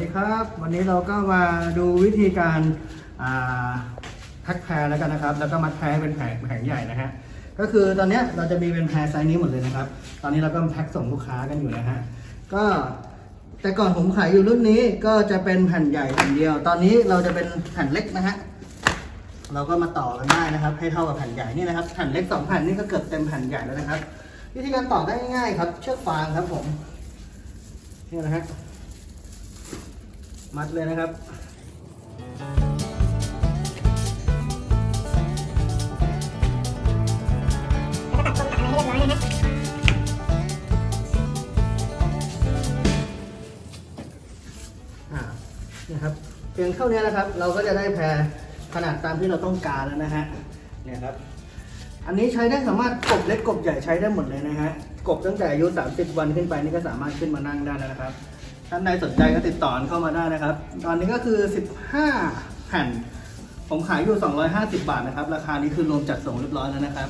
ดีครับ วันนี้เราก็มาดูวิธีการอ่าแพ็คแพรแล้วกันนะครับ แล้วก็มัดแพ้เป็นแผงแผงใหญ่นะฮะก็คือตอนนี้เราจะมีเป็นแพรไซส์นี้หมดเลยนะครับ ตอนนี้เราก็แพ็คส่งลูกค้ากันอยู่นะฮะก็แต่ก่อนผมขายอยู่รุ่นนี้ก็จะเป็นแผ่นใหญ่แผ่นเดียว ตอนนี้เราจะเป็นแผ่นเล็กนะฮะเราก็มาต่อกันได้นะครับ ให้เท่ากับแผ่นใหญ่นี่นะครับแผ่นเล็กสองแผ่นนี่ก็เกือบเต็มแผ่นใหญ่แล้วนะครับ วิธีการต่อได้ง่ายๆครับ เชือกฟางครับผมนี่นะฮะ มัดเลยนะครับนี่ครับเพียงเท่านี้นะครับ เราก็จะได้แพรขนาดตามที่เราต้องการแล้วนะฮะเนี่ยครับ อันนี้ใช้ได้สามารถกบเล็กกบใหญ่ใช้ได้หมดเลยนะฮะกบตั้งแต่อายุ 30 วันขึ้นไปนี่ก็สามารถขึ้นมานั่งได้แล้วนะครับ ท่านใดสนใจก็ติดต่อเข้ามาได้นะครับ ตอนนี้ก็คือ 15 แผ่น ผมขายอยู่ 250 บาทนะครับ ราคานี้คือรวมจัดส่งเรียบร้อยแล้วนะครับ